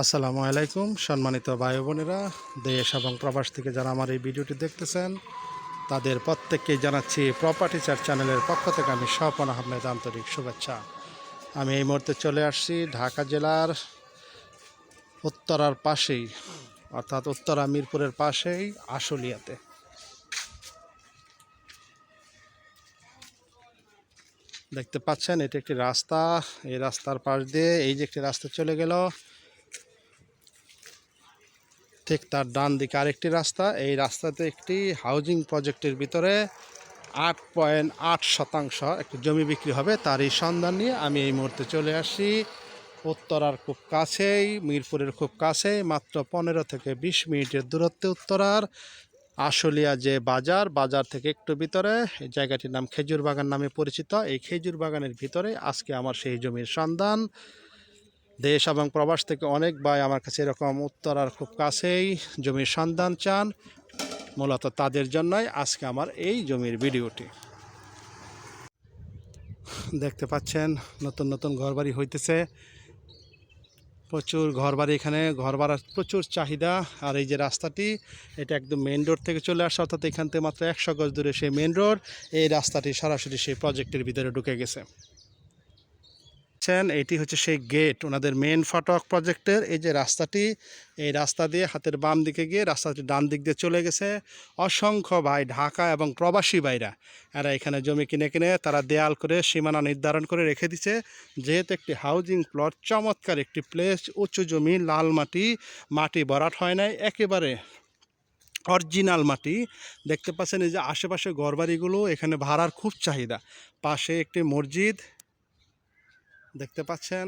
আসসালামু আলাইকুম, সম্মানিত ভাই বোনেরা, দেশ এবং প্রবাস থেকে যারা আমার এই ভিডিওটি দেখতেছেন, তাদের প্রত্যেককেই জানাচ্ছি প্রপার্টি চার চ্যানেলের পক্ষ থেকে আমি স্বপন আহমেদ আন্তরিক শুভেচ্ছা। আমি এই মুহূর্তে চলে আসছি ঢাকা জেলার উত্তরার পাশেই, অর্থাৎ উত্তরা মিরপুরের পাশেই আশুলিয়াতে। দেখতে পাচ্ছেন, এটি একটি রাস্তা, এই রাস্তার পাশ দিয়ে এই যে একটি রাস্তা চলে গেল ঠিক তার ডান দিকে আরেকটি রাস্তা। এই রাস্তাতে একটি হাউজিং প্রজেক্টের ভিতরে আট পয়েন্ট আট শতাংশ একটি জমি বিক্রি হবে। তারই সন্ধান নিয়ে আমি এই মুহূর্তে চলে আসি। উত্তরার খুব কাছেই, মিরপুরের খুব কাছেই, মাত্র পনেরো থেকে বিশ মিনিটের দূরত্বে উত্তরার আশুলিয়া যে বাজার বাজার থেকে একটু ভিতরে, এই জায়গাটির নাম খেজুর বাগান নামে পরিচিত। এই খেজুর বাগানের ভিতরে আজকে আমার সেই জমির সন্ধান। দেশ এবং প্রবাস থেকে অনেক ভাই আমার কাছে এরকম উত্তরার খুব কাছেই জমির সন্ধান চান, মূলত তাদের জন্যই আজকে আমার এই জমির ভিডিওটি। দেখতে পাচ্ছেন, নতুন নতুন ঘরবাড়ি হইতেছে। প্রচুর ঘরবাড়ি এখানে, ঘর ভাড়ার প্রচুর চাহিদা। আর এই যে রাস্তাটি, এটা একদম মেন রোড থেকে চলে আসে, অর্থাৎ এখান থেকে মাত্র একশো গজ দূরে সেই মেন রোড এই রাস্তাটি সরাসরি সেই প্রজেক্টের ভিতরে ঢুকে গেছে। দেখছেন, এটি হচ্ছে সেই গেট ওনাদের মেন ফটক প্রজেক্টের এই যে রাস্তাটি, এই রাস্তা দিয়ে হাতের বাম দিকে গিয়ে রাস্তাটি ডান দিক দিয়ে চলে গেছে। অসংখ্য ভাই, ঢাকা এবং প্রবাসী ভাইরা, এরা এখানে জমি কিনে কিনে তারা দেয়াল করে সীমানা নির্ধারণ করে রেখে দিছে। যেহেতু একটি হাউজিং প্লট চমৎকার একটি প্লেস উঁচু জমি, লাল মাটি মাটি ভরাট হয় নাই, একেবারে অরিজিনাল মাটি। দেখতে পাচ্ছেন এই যে আশেপাশে ঘরবাড়িগুলো, এখানে ভাড়ার খুব চাহিদা। পাশে একটি মসজিদ দেখতে পাচ্ছেন।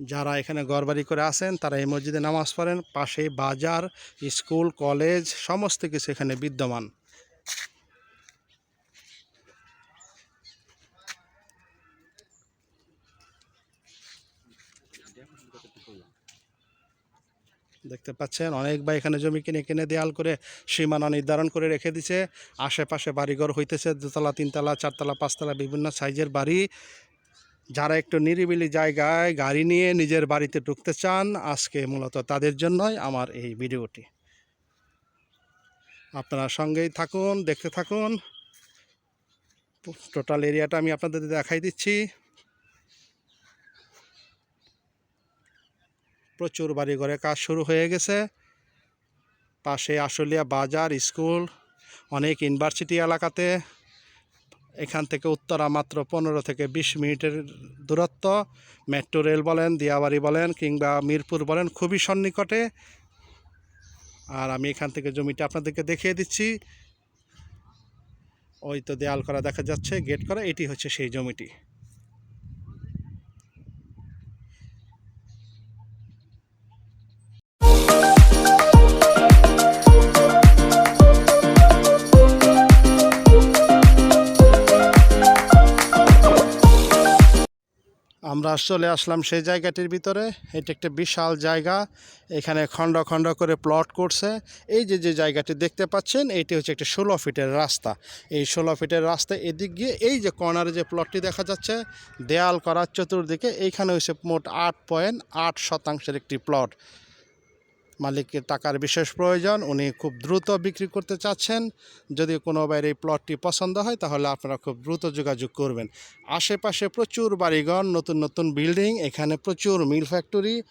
যারা এখানে গড়বাড়ি করে আসেন তারা এই মসজিদে নামাজ পড়েন। পাশে বাজার, স্কুল, কলেজ, সমস্ত কিছু এখানে বিদ্যমান। দেখতে পাচ্ছেন, অনেক ভাই এখানে জমি কিনে কিনে দেয়াল করে সীমানা নির্ধারণ করে রেখে দিছে। আশেপাশে বাড়িঘর হইতেছে, দুতলা, তিনতলা, চারতলা, পাঁচতলা বিভিন্ন সাইজের বাড়ি। যারা একটু নিরিবিলি জায়গায় গাড়ি নিয়ে নিজের বাড়িতে ঢুকতে চান, আজকে মূলত তাদের জন্যই আমার এই ভিডিওটি। আপনারা সঙ্গেই থাকুন, দেখতে থাকুন। টোটাল এরিয়াটা আমি আপনাদের দেখাই দিচ্ছি। প্রচুর বাড়িঘরে কাজ শুরু হয়ে গেছে। পাশে আশুলিয়া বাজার, স্কুল, অনেক ইউনিভার্সিটি এলাকাতে। এখান থেকে উত্তরা মাত্র পনেরো থেকে বিশ মিনিটের দূরত্ব। মেট্রো রেল বলেন, দিয়াবাড়ি বলেন কিংবা মিরপুর বলেন, খুবই সন্নিকটে। আর আমি এখান থেকে জমিটা আপনাদেরকে দেখিয়ে দিচ্ছি। ওই তো দেয়াল করা দেখা যাচ্ছে, গেট করা, এটি হচ্ছে সেই জমিটি। আমরা চলে আসলাম সেই জায়গাটির ভিতরে। এটা একটা বিশাল জায়গা। এখানে খণ্ড খণ্ড করে প্লট করছে। এই যে যে জায়গাটি দেখতে পাচ্ছেন, এটি হচ্ছে একটি ষোলো ফিটের রাস্তা। এই ষোলো ফিটের রাস্তা এদিক গিয়ে এই যে কর্নারে যে প্লটটি দেখা যাচ্ছে, দেয়াল করার চতুর্দিকে, এইখানে হচ্ছে মোট আট পয়েন্ট আট শতাংশের একটি প্লট। মালিকের টাকার বিশেষ প্রয়োজন, উনি খুব দ্রুত বিক্রি করতে চাচ্ছেন। যদি কোনো বাইরে এই প্লটটি পছন্দ হয়, তাহলে আপনারা খুব দ্রুত যোগাযোগ করবেন। আশেপাশে প্রচুর বাড়িঘর, নতুন নতুন বিল্ডিং এখানে প্রচুর মিল ফ্যাক্টরি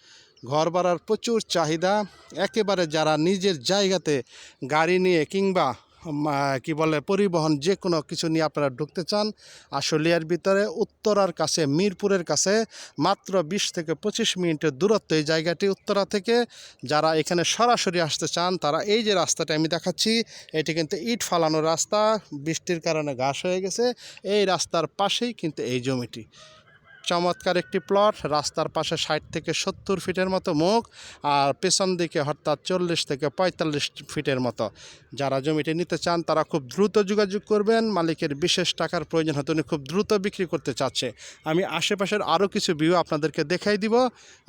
ঘর ভাড়ার প্রচুর চাহিদা। একেবারে যারা নিজের জায়গাতে গাড়ি নিয়ে কিংবা কি বলে, পরিবহন যে কোনো কিছু নিয়ে আপনারা ঢুকতে চান, আশুলিয়ার ভিতরে, উত্তরার কাছে, মিরপুরের কাছে, মাত্র বিশ থেকে পঁচিশ মিনিটের দূরত্ব এই জায়গাটি উত্তরা থেকে। যারা এখানে সরাসরি আসতে চান, তারা এই যে রাস্তাটা আমি দেখাচ্ছি, এটি কিন্তু ইট ফালানো রাস্তা। বৃষ্টির কারণে ঘাস হয়ে গেছে। এই রাস্তার পাশেই কিন্তু এই জমিটি। চমৎকার একটি প্লট, রাস্তার পাশে ষাট থেকে সত্তর ফিটের মতো মুখ আর পেছন দিকে অর্থাৎ চল্লিশ থেকে পঁয়তাল্লিশ ফিটের মতো। যারা জমিটি নিতে চান, তারা খুব দ্রুত যোগাযোগ করবেন। মালিকের বিশেষ টাকার প্রয়োজন হতে উনি খুব দ্রুত বিক্রি করতে চাচ্ছে। আমি আশেপাশের আরও কিছু ভিউ আপনাদেরকে দেখাই দিব।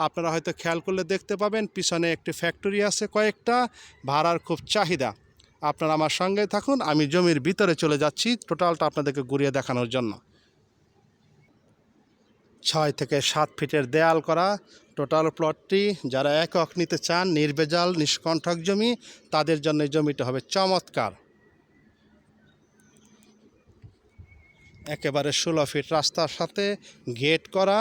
আপনারা হয়তো খেয়াল করলে দেখতে পাবেন, পিছনে একটি ফ্যাক্টরি আছে কয়েকটা, ভাড়ার খুব চাহিদা। আপনারা আমার সঙ্গে থাকুন, আমি জমির ভিতরে চলে যাচ্ছি টোটালটা আপনাদেরকে ঘুরিয়ে দেখানোর জন্য। ছয় থেকে সাত ফিটের দেয়াল করা। টোটাল প্লটটি যারা একক নিতে চান নির্ভেজাল নিষ্কণ্ঠক জমি, তাদের জন্য জমিটা হবে চমৎকার। একেবারে ষোলো ফিট রাস্তার সাথে গেট করা।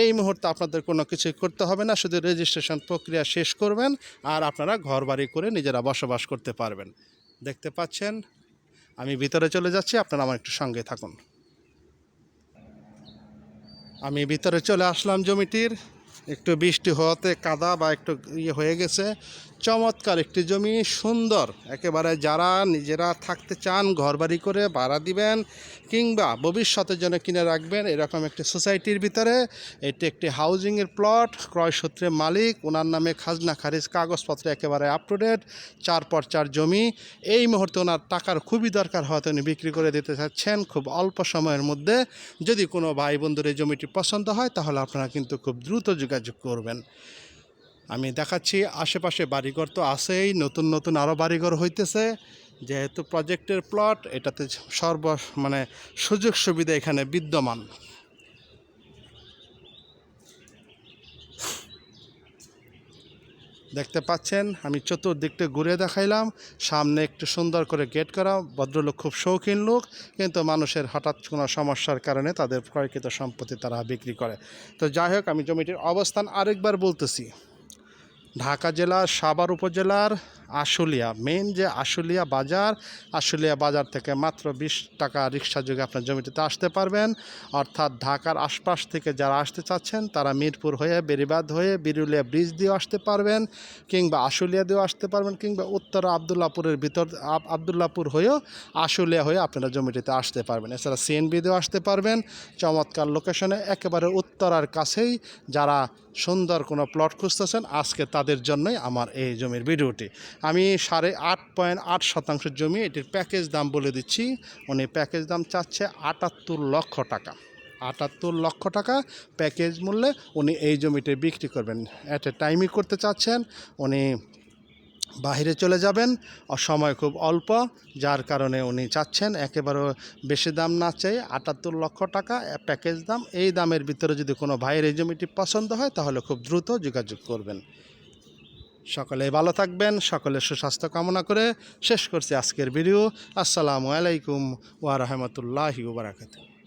এই মুহূর্তে আপনাদের কোনো কিছুই করতে হবে না, শুধু রেজিস্ট্রেশন প্রক্রিয়া শেষ করবেন আর আপনারা ঘর বাড়ি করে নিজেরা বসবাস করতে পারবেন। দেখতে পাচ্ছেন? আমি ভিতরে চলে যাচ্ছি, আপনারা আমার একটু সঙ্গে থাকুন। আমি ভিতরে চলে আসলাম জমিটির। একটু বৃষ্টি হওয়াতে কাদা বা একটু ইয়ে হয়ে গেছে। চমৎকার একটি জমি, সুন্দর। একেবারে যারা নিজেরা থাকতে চান, ঘরবাড়ি করে ভাড়া দিবেন কিংবা ভবিষ্যতের জন্য কিনে রাখবেন, এরকম একটি সোসাইটির ভিতরে এটি একটি হাউজিংয়ের প্লট ক্রয়সূত্রে মালিক ওনার নামে খাজনা, খারিজ কাগজপত্র একেবারে আপ টু ডেট চার পর চার জমি। এই মুহূর্তে ওনার টাকার খুবই দরকার হওয়াতে উনি বিক্রি করে দিতে চাচ্ছেন খুব অল্প সময়ের মধ্যে। যদি কোনো ভাই বন্ধুর এই জমিটি পছন্দ হয়, তাহলে আপনারা কিন্তু খুব দ্রুত যোগাযোগ করবেন। আমি দেখাচ্ছি, আশেপাশে বাড়িঘর তো আছেই, নতুন নতুন আরও বাড়িঘর হইতেছে। যেহেতু প্রজেক্টের প্লট, এটাতে সর্ব মানে সুযোগ সুবিধা এখানে বিদ্যমান। দেখতে পাচ্ছেন, আমি চতুর্দিকটা ঘুরে দেখাইলাম। সামনে একটু সুন্দর করে গেট করা, ভদ্রলোক খুব শৌখিন লোক, কিন্তু মানুষের হঠাৎ কোনো সমস্যার কারণে তাদের ক্রয়কৃত সম্পত্তি তারা বিক্রি করে। তো যাই হোক, আমি জমিটির অবস্থান আরেকবার বলতেছি। ঢাকা জেলার সাভার উপজেলার আশুলিয়া মেন যে আশুলিয়া বাজার আশুলিয়া বাজার থেকে মাত্র বিশ টাকা রিক্সা যোগে আপনার জমিটিতে আসতে পারবেন। অর্থাৎ ঢাকার আশপাশ থেকে যারা আসতে চাচ্ছেন, তারা মিরপুর হয়ে বেরিবাদ হয়ে, বিরুলিয়া ব্রিজ দিয়েও আসতে পারবেন কিংবা আশুলিয়া দিয়েও আসতে পারবেন কিংবা উত্তর আবদুল্লাপুরের ভিতর, আব- আবদুল্লাপুর হয়েও আশুলিয়া হয়ে আপনারা জমিটিতে আসতে পারবেন। এছাড়া সিএনবি দিয়েও আসতে পারবেন। চমৎকার লোকেশনে একেবারে উত্তরার কাছেই যারা সুন্দর কোনো প্লট খুঁজতেছেন, আজকে তাদের জন্যই আমার এই জমির ভিডিওটি। আমি সাড়ে আট পয়েন্ট আট শতাংশ জমি এটির প্যাকেজ দাম বলে দিচ্ছি। উনি প্যাকেজ দাম চাচ্ছে আটাত্তর লক্ষ টাকা। আটাত্তর লক্ষ টাকা প্যাকেজ মূল্যে উনি এই জমিটি বিক্রি করবেন। অ্যাট এ টাইমই করতে চাচ্ছেন, উনি বাইরে চলে যাবেন। সময় খুব অল্প, যার কারণে উনি চাচ্ছেন একেবারে বেশি দাম না চাই আটাত্তর লক্ষ টাকা প্যাকেজ দাম। এই দামের ভিতরে যদি কোনো ভাইয়ের এই জমিটি পছন্দ হয়, তাহলে খুব দ্রুত যোগাযোগ করবেন। সকলে ভালো থাকবেন, সকলের সুস্বাস্থ্য কামনা করে শেষ করছি আজকের ভিডিও। আসসালামু আলাইকুম ওয়া বারাকাতুহু।